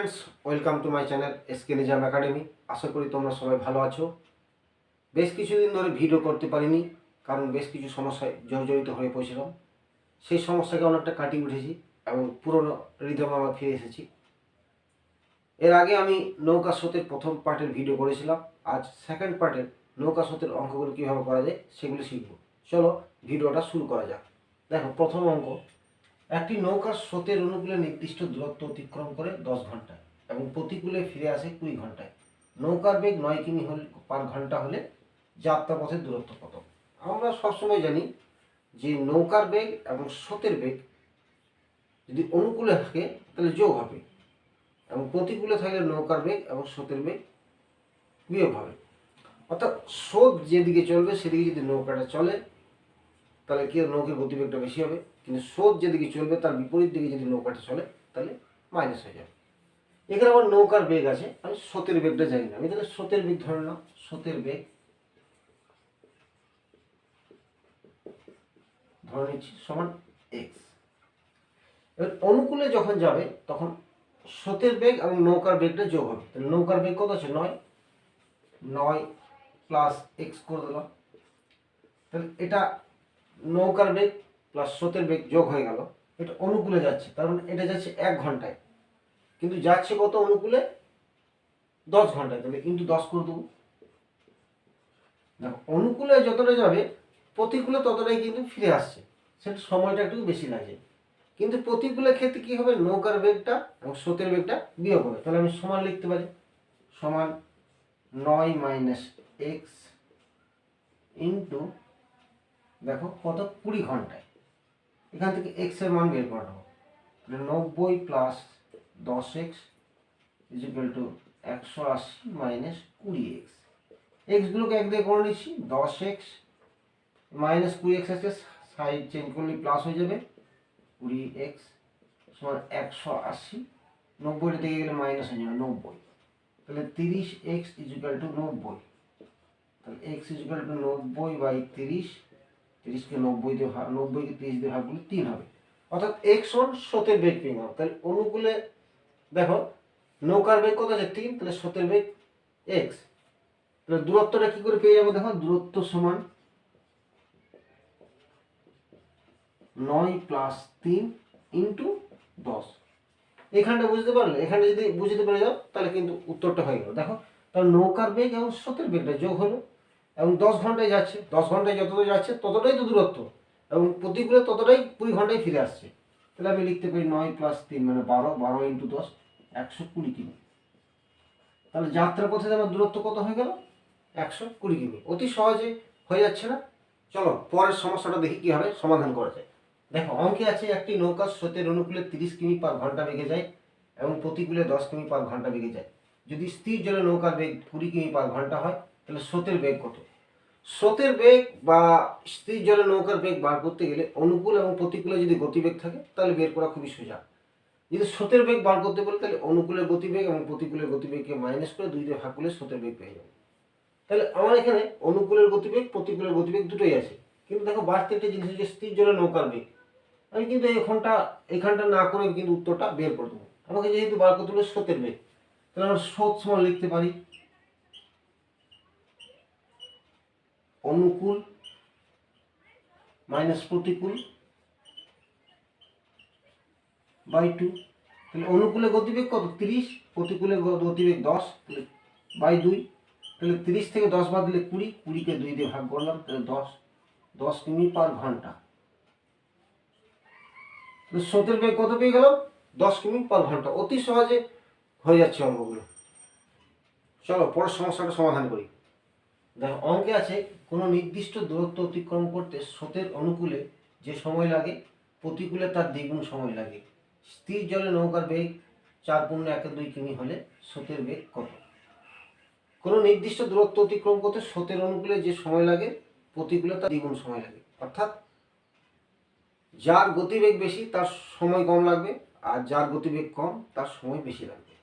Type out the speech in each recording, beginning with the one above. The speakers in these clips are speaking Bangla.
Friends welcome to my channel SK Nizam academy আশা করি তোমরা সবাই ভালো আছো। বেশ কিছুদিন ধরে ভিডিও করতে পারিনি, কারণ বেশ কিছু সমস্যায় জর্জরিত হয়ে পড়েছিলাম। সেই সমস্যাকে অনেকটা কাটিয়ে উঠেছি এবং পুরনো রিদম আবার ফিরে এসেছি। এর আগে আমি নৌকা স্রোতের প্রথম পার্টের ভিডিও করেছিলাম। আজ সেকেন্ড পার্টের নৌকা স্রোতের অঙ্কগুলো কীভাবে করা যায় সেগুলো শিখব। চলো ভিডিওটা শুরু করা যাক। দেখো, প্রথম অঙ্ক। একটি নৌকা স্রোতের অনুকূলে নির্দিষ্ট দূরত্ব অতিক্রম করে দশ ঘন্টায় এবং প্রতিকূলে ফিরে আসে কুড়ি ঘন্টায়। নৌকার বেগ নয় কিমি হলে পার ঘণ্টা হলে যাত্রা পথের দূরত্ব কত। আমরা সবসময় জানি যে নৌকার বেগ এবং স্রোতের বেগ যদি অনুকূলে থাকে, তাহলে যোগ হবে এবং প্রতিকূলে থাকলে নৌকার বেগ এবং স্রোতের বেগ বিয়োগ হবে। অর্থাৎ স্রোত যেদিকে চলবে, সেদিকে যদি নৌকাটা চলে তাহলে কি নৌকের গতিবেগটা বেশি হবে? কিন্তু স্রোত যেদিকে চলবে, তার বিপরীত দিকে যদি নৌকাটা চলে, তাহলে মাইনাস হয়ে যাবে। এখানে আমার নৌকার বেগ আছে, আমি স্রোতের বেগটা জানি না। আমি তাহলে স্রোতের বেগ ধরে নাও, স্রোতের বেগ। ধরে নিচ্ছি, সমান এক্স এবার অনুকূলে যখন যাবে, তখন স্রোতের বেগ এবং নৌকার বেগটা যোগ হবে। তাহলে নৌকার বেগ কত আছে? নয়। নয় প্লাস এক্স করে দিলাম। তাহলে এটা নৌকার বেগ প্লাস স্রোতের বেগ যোগ হয়ে গেল। এটা অনুকূলে যাচ্ছে, তার মানে এটা যাচ্ছে এক ঘন্টায়। কিন্তু যাচ্ছে কত অনুকূলে? দশ ঘন্টায়, তাহলে কিন্তু দশ করে দেবো। দেখো, অনুকূলে যতটা যাবে, প্রতিকূলে ততটাই কিন্তু ফিরে আসছে। সেটা সময়টা একটু বেশি লাগে। কিন্তু প্রতিকূলের ক্ষেত্রে কি হবে? নৌকার বেগটা এবং স্রোতের বেগটা বিয়োগ হবে। তাহলে আমি সমান লিখতে পারি। সমান নয় মাইনাস এক্স ইন্টু দেখো কত কুড়ি ঘন্টায়। এখান থেকে এক্সের মান বের করে তাহলে নব্বই প্লাস দশ এক্স ইজ ইজিক্যাল টু একশো আশি মাইনাস কুড়ি এক্স এক্সগুলোকে এক দিয়ে করে নিচ্ছি, দশ এক্স মাইনাস কুড়ি এক্স আছে সাইড চেঞ্জ করলে প্লাস হয়ে যাবে। কুড়ি এক্স সমান একশো আশি, নব্বইটা থেকে গেলে মাইনাস হয়ে যাবে নব্বই। তাহলে তিরিশ এক্স ইজিক্যাল টু নব্বই। তাহলে এক্স ইজিক্যাল টু নব্বই বাই তিরিশ তিরিশকে নব্বই দিয়ে ভাগ, নব্বইকে তিরিশ দিয়ে ভাগ করলে তিন হবে। অর্থাৎ এক্স ওয়ান স্রোতের বেগ পেয়ে গেলাম তাহলে অনুকূলে দেখো, নৌকার বেগ কত আছে? তিন, তাহলে স্রোতের বেগ এক্স তাহলে দূরত্বটা কি করে পেয়ে যাব দেখো? দূরত্ব সমান নয় প্লাস তিন ইন্টু দশ। এখানটা বুঝতে পারলে এখানে যদি বুঝতে পেরে যাও, তাহলে কিন্তু উত্তরটা হয়ে গেল। দেখো, তাহলে নৌকার বেগ এবং স্রোতের বেগটা যোগ হলো। এবং দশ ঘন্টায় যাচ্ছে, দশ ঘন্টায় যতটা যাচ্ছে ততটাই তো দূরত্ব। এবং প্রতিকূলে ততটাই কুড়ি ঘন্টায় ফিরে আসছে। তাহলে আমি লিখতে পারি নয় প্লাস তিন মানে বারো বারো ইন্টু দশ, একশো কুড়ি কিমি। তাহলে যাত্রা পথে আমার দূরত্ব কত হয়ে গেল? একশো কুড়ি কিমি। অতি সহজে হয়ে যাচ্ছে না। চলো, পরের সমস্যাটা দেখি কীভাবে সমাধান করা যায়। দেখো, অঙ্কে আছে একটি নৌকা স্রোতের অনুকূলে তিরিশ কিমি পার ঘণ্টা বেগে যায় এবং প্রতিকূলে দশ কিমি পার ঘণ্টা বেগে যায়। যদি স্থির জলে নৌকার বেগ কুড়ি কিমি পার ঘণ্টা হয় তাহলে স্রোতের বেগ কত? স্রোতের বেগ বা স্থির জলে নৌকার বেগ বার করতে গেলে অনুকূল এবং প্রতিকূলে যদি গতিবেগ থাকে, তাহলে বের করা খুবই সোজা। যদি স্রোতের বেগ বার করতে বলে, তাহলে অনুকূলের গতিবেগ এবং প্রতিকূলের গতিবেগকে মাইনাস করে দুই দিয়ে ভাগ করলে স্রোতের বেগ পেয়ে যাবে। তাহলে আমার এখানে অনুকূলের গতিবেগ, প্রতিকূলের গতিবেগ দুটোই আছে। কিন্তু দেখো বাড়তি একটা জিনিস হচ্ছে স্থির জলে নৌকার বেগ। আমি কিন্তু এখানটা এখানটা না করে কিন্তু উত্তরটা বের করে দেবো। আমাকে যেহেতু বার করতে হলে স্রোতের বেগ, তাহলে আমরা স্রোত সমান লিখতে পারি। অনুকূল মাইনাস প্রতিকূল বাই টু। তাহলে অনুকূলে গতিবেগ কত? তিরিশ। প্রতিকূলে গতিবেগ দশ বাই দুই। তাহলে তিরিশ থেকে দশ বাদ দিলে কুড়ি। কুড়িকে দুই দিয়ে ভাগ করলাম, তাহলে দশ। দশ কিমি পার ঘণ্টা। স্রোতের বেগ কত পেয়ে গেলাম? দশ কিমি পার ঘণ্টা। অতি সহজে হয়ে যাচ্ছে অঙ্কগুলো। চলো পরের সমস্যাটা সমাধান করি। দেখো, অঙ্কে আছে কোনো নির্দিষ্ট দূরত্ব অতিক্রম করতে স্রোতের অনুকূলে যে সময় লাগে, প্রতিকূলে তার দ্বিগুণ সময় লাগে। স্থির জলে নৌকার বেগ চার পূর্ণ একে দুই কিমি হলে স্রোতের বেগ কত? কোনো নির্দিষ্ট দূরত্ব অতিক্রম করতে স্রোতের অনুকূলে যে সময় লাগে, প্রতিকূলে তার দ্বিগুণ সময় লাগে। অর্থাৎ যার গতিবেগ বেশি, তার সময় কম লাগবে, আর যার গতিবেগ কম, তার সময় বেশি লাগবে।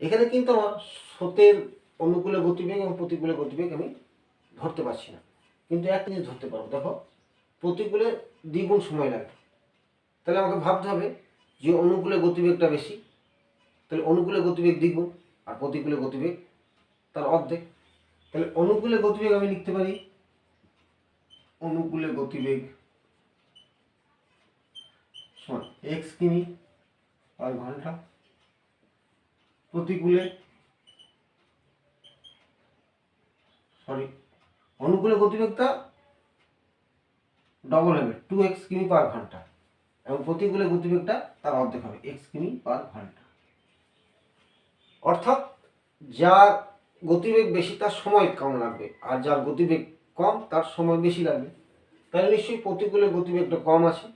এখানে কিন্তু আমার স্রোতের অনুকূলে গতিবেগ এবং প্রতিকূলে গতিবেগ আমি ধরতে পারছি না। কিন্তু একটা জিনিস ধরতে পারব, দেখো, প্রতিকূলে দ্বিগুণ সময় লাগে। তাহলে আমাকে ভাবতে হবে যে অনুকূলে গতিবেগটা বেশি, তাহলে অনুকূলে গতিবেগ দ্বিগুণ আর প্রতিকূলে গতিবেগ তার অর্ধেক। তাহলে অনুকূলে গতিবেগ আমি লিখতে পারি, অনুকূলে গতিবেগ সমান এক্স কিমি পার ঘণ্টা, প্রতিকূলে সরি অনুকূলে গতিবেগটা ডবল হবে। টু এক্স কিমি পার ঘণ্টা। এবং প্রতিকূলে গতিবেগটা তার অর্ধেক হবে। এক্স কিমি পার ঘণ্টা। অর্থাৎ যার গতিবেগ বেশি তার সময় কম লাগবে। আর যার গতিবেগ কম তার সময় বেশি লাগবে। তাহলে নিশ্চয়ই প্রতিকূলে গতিবেগটা কম আছে।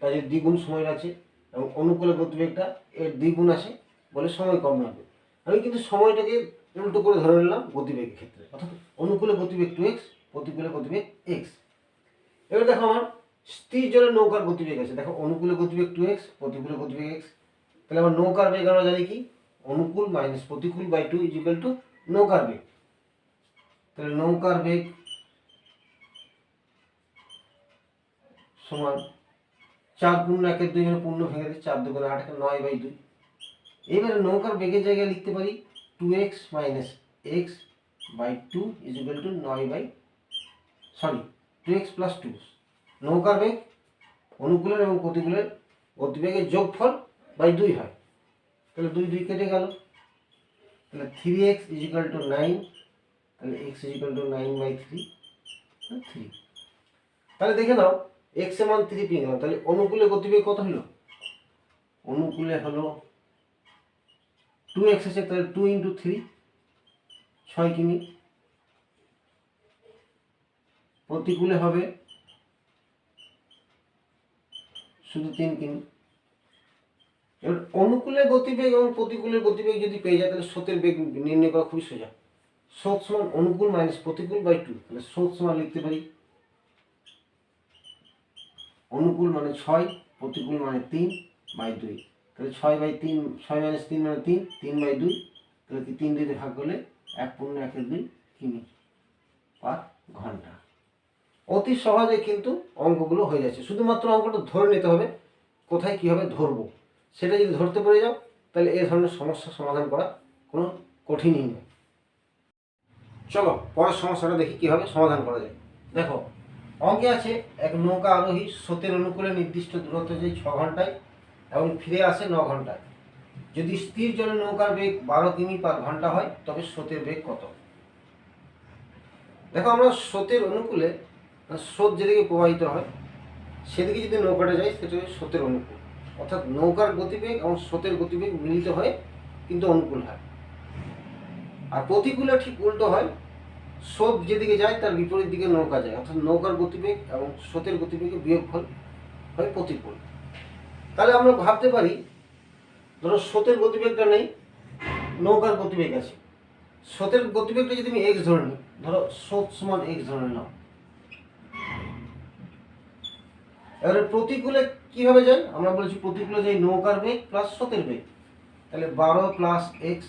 তাই দ্বিগুণ সময় আছে এবং অনুকূলে গতিবেগটা এর দ্বিগুণ আছে বলে সময় কম লাগবে। আমি কিন্তু সময়টাকে উল্টো করে ধরে নিলাম গতিবেগের ক্ষেত্রে, অর্থাৎ অনুকূলে গতিবেগ টু এক্স প্রতিকূলে গতিবেগ এক্স এবার দেখো আমার স্থির জলে নৌকার গতিবেগ আছে। দেখো অনুকূলে গতিবেগ টু এক্স প্রতিকূলে গতিবেগ এক্স তাহলে আমার নৌকার বেগ আমরা জানি কি? অনুকূল মাইনাস প্রতিকূল by two is equal to নৌকার বেগ। তাহলে নৌকার বেগ সমান চার পূর্ণ একের দুই পূর্ণ ভেঙে দিই চার দুগুণে আট নয় বাই দুই। এবারে নৌকার বেগের জায়গায় লিখতে পারি two x minus x by two is equal to নয় by sorry two x plus two নৌকার বেগ অনুকূলের এবং প্রতিকূলের গতিবেগের যোগফল বাই দুই হয়। তাহলে দুই দুই কেটে গেল। তাহলে three x is equal to nine তাহলে x is equal to nine by three three তাহলে দেখে নাও এক্সের মান থ্রি পেয়ে গেলাম। তাহলে অনুকূলে গতিবেগ কত হলো? অনুকূলে হলো টু এক্স আছে তাহলে টু ইন্টু থ্রি ছয় কিমি। প্রতিকূলে হবে শুধু তিন কিমি। এবার অনুকূলে গতিবেগ এবং প্রতিকূলের গতিবেগ যদি পেয়ে যায়, তাহলে স্রোতের বেগ নির্ণয় করা খুবই সোজা। স্রোত সমান অনুকূল মাইনাস প্রতিকূল বাই টু তাহলে স্রোত সমান লিখতে পারি। অনুকূল মানে ছয়, প্রতিকূল মানে তিন বাই দুই। তাহলে ছয় বাই তিন, ছয় মাইনাস তিন মানে তিন তিন বাই দুই, তাহলে কি তিন দুইতে ভাগ করলে এক পূর্ণ একের দুই কিমি পার ঘণ্টা। অতি সহজে কিন্তু অঙ্কগুলো হয়ে যাচ্ছে। শুধুমাত্র অঙ্কটা ধরে নিতে হবে, কোথায় কীভাবে ধরবো। সেটা যদি ধরতে পেরে যাও, তাহলে এই ধরনের সমস্যার সমাধান করা কোনো কঠিনই নয়। চলো, পরের সমস্যাটা দেখি কীভাবে সমাধান করা যায়। দেখো, অঙ্কে আছে এক নৌকা আরোহী স্রোতের অনুকূলে নির্দিষ্ট দূরত্ব যে ছ ঘন্টায় এবং ফিরে আসে ন ঘন্টায়। যদি স্থির জলে নৌকার বেগ বারো কিমি পার ঘণ্টা হয়, তবে স্রোতের বেগ কত? দেখো, আমরা স্রোতের অনুকূলে মানে স্রোত যেদিকে প্রবাহিত হয়, সেদিকে যদি নৌকাটা যায় সেটা হচ্ছে স্রোতের অনুকূল। অর্থাৎ নৌকার গতিবেগ এবং স্রোতের গতিবেগ মিলিত হয়ে কিন্তু অনুকূল হয়। আর প্রতিকূলে ঠিক উল্টো হয়, স্রোত যেদিকে যায়, তার বিপরীত দিকে নৌকা যায়। অর্থাৎ নৌকার গতিবেগ এবং স্রোতের গতিবেগে বিয়োগফল হয় প্রতিকূল। তাহলে আমরা ভাবতে পারি, ধরো স্রোতের গতিবেগটা নেই, নৌকার গতিবেগ আছে। স্রোতের গতিবেগটা যদি আমি এক্স ধরে নিই, ধরো স্রোত সমান এক্স ধরে নাও। এবারে প্রতিকূলে কীভাবে যায়? আমরা বলেছি প্রতিকূলে যাই নৌকার বেগ প্লাস স্রোতের বেগ। তাহলে বারো প্লাস এক্স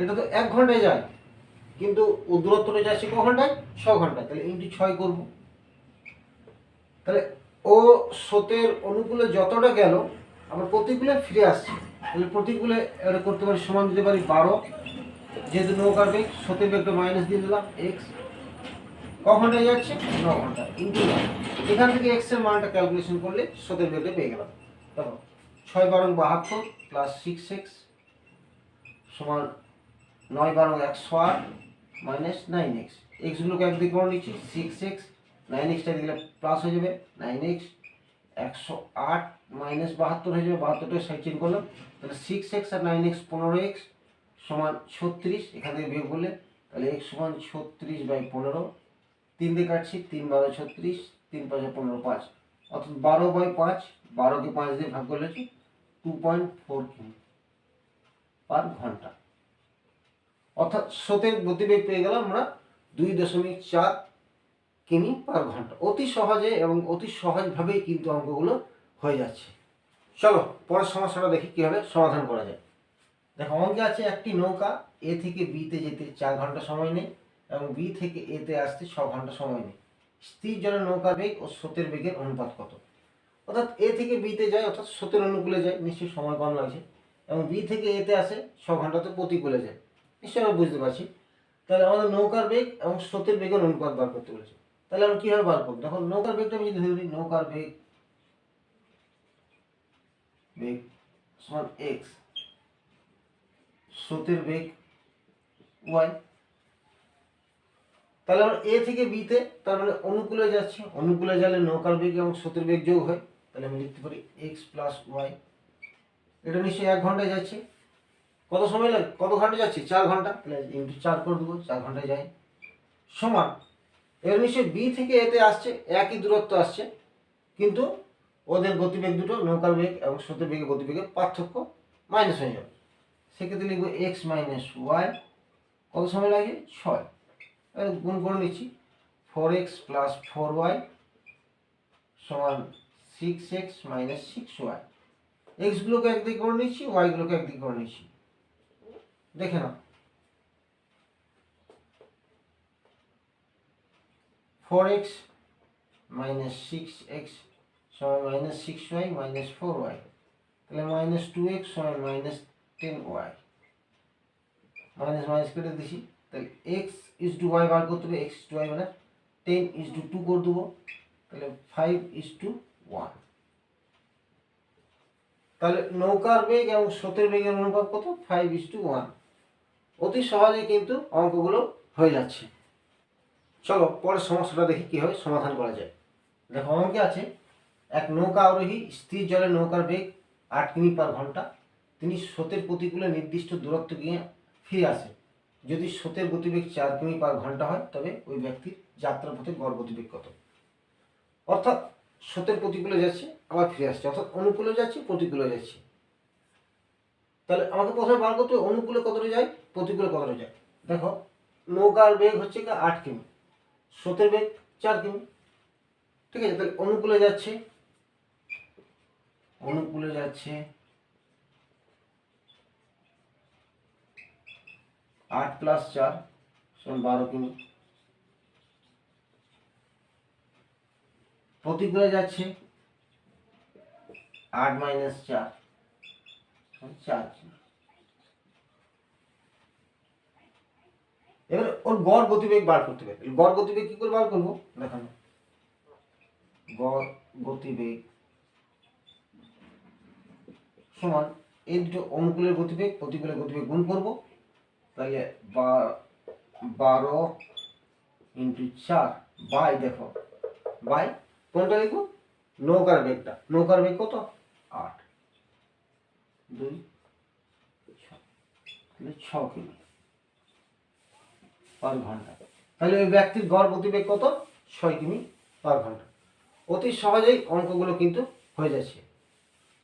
এটা তো এক ঘন্টায় যায়, কিন্তু দূরত্বটা যাচ্ছে ক ঘন্টায়? ছ ঘন্টায়। তাহলে ইন্টু ছয় করব। তাহলে ও স্রোতের অনুকূলে যতটা গেল আবার প্রতিকূলে ফিরে আসছে। তাহলে প্রতিকূলে এটা করতে পারি সমান দিতে পারি বারো। যেহেতু নৌকার বেগ স্রোতের বেগটা মাইনাস দিয়ে দিলাম এক্স ক ঘন্টায় যাচ্ছে? ন ঘণ্টা। ইন্টু এখান থেকে এক্সের মানটা ক্যালকুলেশন করলে স্রোতের বেগটা পেয়ে গেলাম। দেখো, ছয় বারো বাহাত্তর প্লাস সিক্স এক্স সমান নয় বারো একশো আট মাইনাস নাইন এক্স এক্সগুলোকে একদিকে করে নিচ্ছি সিক্স এক্স নাইন এক্সটা দিলে প্লাস হয়ে যাবে নাইন এক্স একশো আট মাইনাস বাহাত্তর হয়ে যাবে বাহাত্তরটা সাইড চেঞ্জ করলাম, তাহলে সিক্স এক্স আর নাইন এক্স পনেরো এক্স সমান ছত্রিশ, এখান থেকে বিয়োগ করলে, তাহলে এক্স সমান ছত্রিশ বাই পনেরো, তিন দিয়ে কাটছি, তিন বারো ছত্রিশ, তিন পাঁচে পনেরো পাঁচ, অর্থাৎ বারো বাই পাঁচ, বারোকে পাঁচ দিয়ে ভাগ করলে হচ্ছে টু পয়েন্ট ফোর কিমি পার ঘণ্টা। অর্থাৎ স্রোতের গতিবেগ পেয়ে গেলাম আমরা দুই দশমিক চার কিমি পার ঘণ্টা। অতি সহজে এবং অতি সহজভাবেই কিন্তু অঙ্কগুলো হয়ে যাচ্ছে। চলো, পরের সমস্যাটা দেখি কীভাবে সমাধান করা যায়। দেখো, অঙ্কে আছে একটি নৌকা, এ থেকে বিতে যেতে চার ঘণ্টা সময় নেই এবং বি থেকে এতে আসতে ছ ঘণ্টা সময় নেই। স্থির জলের নৌকার বেগ ও স্রোতের বেগের অনুপাত কত? অর্থাৎ এ থেকে বিতে যায়, অর্থাৎ স্রোতের অনুকূলে যায়, নিশ্চয়ই সময় কম লাগছে। এবং বি থেকে এতে আসে ছ ঘন্টাতে প্রতিকূলে যায়। নিশ্চয়ই আমরা বুঝতে পারছি। তাহলে আমাদের নৌকার বেগ এবং স্রোতের বেগের অনুপাত বার করতে বলেছে। তাহলে আমরা কীভাবে বার করব? দেখো নৌকার বেগটা আমি যদি ধরে নৌকার বেগ বেগ সমান এক্স স্রোতের বেগ ওয়াই তাহলে আমরা এ থেকে বিতে তার মানে অনুকূলে যাচ্ছে। অনুকূলে গেলে নৌকার বেগ এবং স্রোতের বেগ যোগ হয়। তাহলে আমি লিখতে পারি এক্স প্লাস ওয়াই এটা নিশ্চয়ই এক ঘন্টায় যাচ্ছে। কত সময় লাগে? কত ঘণ্টা যাচ্ছে? চার ঘণ্টা। তাহলে ইন্টু চার করে দেবো, চার ঘন্টায় যায়। সমান এবার নিশ্চয়ই বি থেকে এতে আসছে, একই দূরত্ব আসছে, কিন্তু ওদের গতিবেগ দুটো, নৌকার বেগ এবং স্রোতের বেগের গতিবেগের পার্থক্য মাইনাস হয়ে যাবে। সেক্ষেত্রে লিখব এক্স মাইনাস ওয়াই কত সময় লাগে? ছয়। গুণ করে নিচ্ছি four x plus four y সমান six x minus six y এক্সগুলোকে একদিকে করে নিচ্ছি ওয়াইগুলোকে একদিকে করে নিচ্ছি। দেখে নাও। Four x minus six x সমান minus six y minus four y তাহলে মাইনাস টু এক্স সমান minus ten y minus minus কেটে দিছি। তাহলে এক্স ইস টু ওয়াই বার করতে হবে। এক্স টু ওয়াই মানে টেন ইস টু টু করে দেবো। তাহলে ফাইভ ইস টু ওয়ান তাহলে নৌকার বেগ এবং স্রোতের বেগের অনুপাত কত? ফাইভ ইস টু ওয়ান অতি সহজে কিন্তু অঙ্কগুলো হয়ে যাচ্ছে। চলো, পরের সমস্যাটা দেখি কীভাবে সমাধান করা যায়। দেখো, অঙ্কে আছে, এক নৌকা আরোহী স্থির জলে নৌকার বেগ আট কিমি পার ঘণ্টা। তিনি স্রোতের প্রতিকূলে নির্দিষ্ট দূরত্ব গিয়ে ফিরে আসে। যদি স্রোতের গতিবেগ চার কিমি পার ঘণ্টা হয়, তবে ওই ব্যক্তির যাত্রার পথে গড় গতিবেগ কত? অর্থাৎ স্রোতের প্রতিকূলে যাচ্ছে, আবার ফিরে আসছে। অর্থাৎ অনুকূলে যাচ্ছে, প্রতিকূলে যাচ্ছে। তাহলে আমাকে প্রথমে বার করতে অনুকূলে কতটা যায়, প্রতিকূলে কতটা যায়? দেখো, নৌকার বেগ হচ্ছে কি আট কিমি। স্রোতের বেগ চার কিমি। ঠিক আছে, তাহলে অনুকূলে যাচ্ছে। অনুকূলে যাচ্ছে। আট প্লাস চার সমান বারো কিমি। প্রতিকূলে যাচ্ছে। আট মাইনাস চার চার কিমি। এবার ওর গড় গতিবেগ বার করতে হবে। গড় গতিবেগ কি করে বার করব? দেখানো। গড় গতিবেগ সমান এই দুটো অনুকূলের গতিবেগ, প্রতিকূলের গতিবেগ গুণ করব। তাহলে বারো ইন্টু চার, বাই দেখো, বাই কোনটা লিখব? নৌকার বেগটা। নৌকার বেগ কত? আট। দুই ছ কিমি পার ঘণ্টা। তাহলে ওই ব্যক্তির গড় গতিবেগ কত? ছয় কিমি পার ঘণ্টা। অতি সহজেই অঙ্কগুলো কিন্তু হয়ে যাচ্ছে।